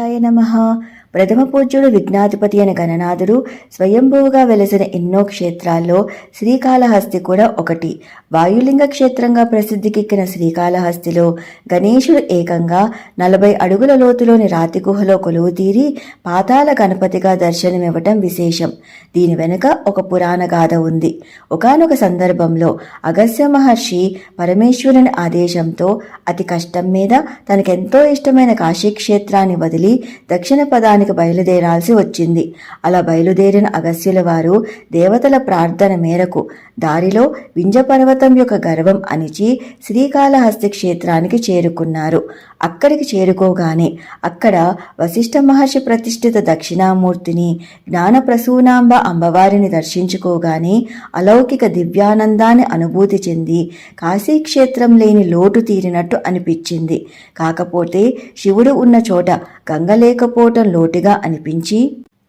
ాయ నమ. ప్రథమ పూజ్యుడు విఘ్నాధిపతి అయిన గణనాథుడు స్వయంభువుగా వెలసిన ఎన్నో క్షేత్రాల్లో శ్రీకాళహస్తి కూడా ఒకటి. వాయులింగ క్షేత్రంగా ప్రసిద్ధికెక్కిన శ్రీకాళహస్తిలో గణేశుడు ఏకంగా నలభై అడుగుల లోతులోని రాతి గుహలో కొలువు తీరి పాతాల గణపతిగా దర్శనమివ్వటం విశేషం. దీని వెనుక ఒక పురాణ గాథ ఉంది. ఒకనొక సందర్భంలో అగస్య మహర్షి పరమేశ్వరుని ఆదేశంతో అతి కష్టం మీద తనకెంతో ఇష్టమైన కాశీక్షేత్రాన్ని వదిలి దక్షిణ పదానికి బయలుదేరాల్సి వచ్చింది. అలా బయలుదేరిన అగస్యుల వారు దేవతల ప్రార్థన మేరకు దారిలో వింజపర్వతం యొక్క గర్వం అణిచి శ్రీకాళహస్తి క్షేత్రానికి చేరుకున్నారు. అక్కడికి చేరుకోగానే అక్కడ వశిష్ఠ మహర్షి ప్రతిష్ఠిత దక్షిణామూర్తిని జ్ఞానప్రసూనాంబ అమ్మవారిని దర్శించుకోగానే అలౌకిక దివ్యానందాన్ని అనుభూతి చెంది కాశీక్షేత్రం లేని లోటు తీరినట్టు అనిపించింది. కాకపోతే శివుడు ఉన్న చోట గంగ లేకపోవటం లోటుగా అనిపించి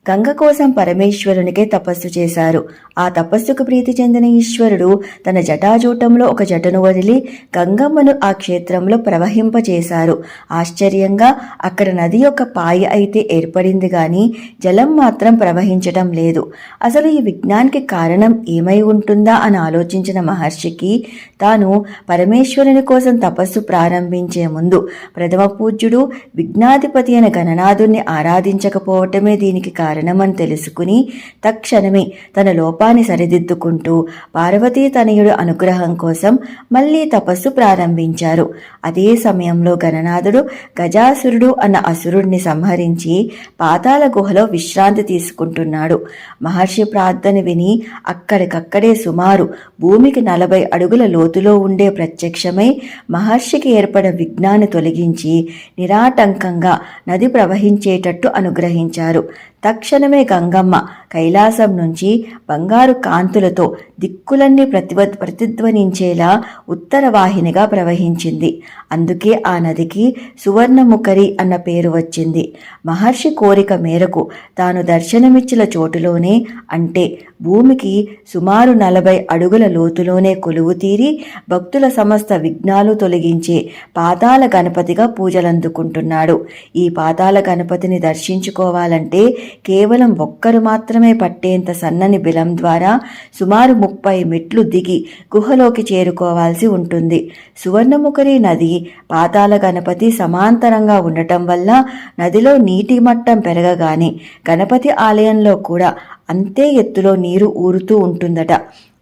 గంగ కోసం పరమేశ్వరునికే తపస్సు చేశారు. ఆ తపస్సుకు ప్రీతి చెందిన ఈశ్వరుడు తన జటాజూటంలో ఒక జటను వదిలి గంగమ్మను ఆ క్షేత్రంలో ప్రవహింపచేశారు. ఆశ్చర్యంగా అక్కడ నది యొక్క పాయ అయితే ఏర్పడింది గాని జలం మాత్రం ప్రవహించటం లేదు. అసలు ఈ విజ్ఞానికి కారణం ఏమై ఉంటుందా అని ఆలోచించిన మహర్షికి తాను పరమేశ్వరుని కోసం తపస్సు ప్రారంభించే ముందు ప్రథమ పూజ్యుడు విఘ్నాధిపతి అయిన గణనాథుణ్ణి ఆరాధించకపోవటమే దీనికి కారణం. కారణమని తెలుసుకుని తక్షణమే తన లోపాన్ని సరిదిద్దుకుంటూ పార్వతీ తనయుడు అనుగ్రహం కోసం మళ్ళీ తపస్సు ప్రారంభించారు. అదే సమయంలో గణనాథుడు గజాసురుడు అన్న అసురుడిని సంహరించి పాతాళ గుహలో విశ్రాంతి తీసుకుంటున్నాడు. మహర్షి ప్రార్థన విని అక్కడికక్కడే సుమారు భూమికి నలభై అడుగుల లోతులో ఉండే ప్రత్యక్షమై మహర్షికి ఏర్పడ విఘ్నాన్ని తొలగించి నిరాటంకంగా నది ప్రవహించేటట్టు అనుగ్రహించారు. తక్షణమే గంగమ్మ కైలాసం నుంచి బంగారు కాంతులతో దిక్కులన్నీ ప్రతివ ప్రతిధ్వనించేలా ఉత్తర వాహినిగా ప్రవహించింది. అందుకే ఆ నదికి సువర్ణముఖరి అన్న పేరు వచ్చింది. మహర్షి కోరిక మేరకు తాను దర్శనమిచ్చిన చోటులోనే అంటే భూమికి సుమారు నలభై అడుగుల లోతులోనే కొలువు తీరి భక్తుల సమస్త విఘ్నాలు తొలగించే పాతాల గణపతిగా పూజలందుకుంటున్నాడు. ఈ పాతాల గణపతిని దర్శించుకోవాలంటే కేవలం ఒక్కరు మాత్రమే పట్టేంత సన్నని బిలం ద్వారా సుమారు ముప్పై మెట్లు దిగి గుహలోకి చేరుకోవాల్సి ఉంటుంది. సువర్ణముఖరి నది పాతాల గణపతి సమాంతరంగా ఉండటం వల్ల నదిలో నీటి మట్టం పెరగగానే గణపతి ఆలయంలో కూడా అంతే ఎత్తులో నీరు ఊరుతూ ఉంటుందట.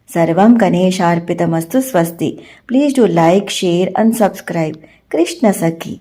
సర్వం గణేశార్పితమస్తు స్వస్తి. Please to like share and subscribe. Krishna Sakhi.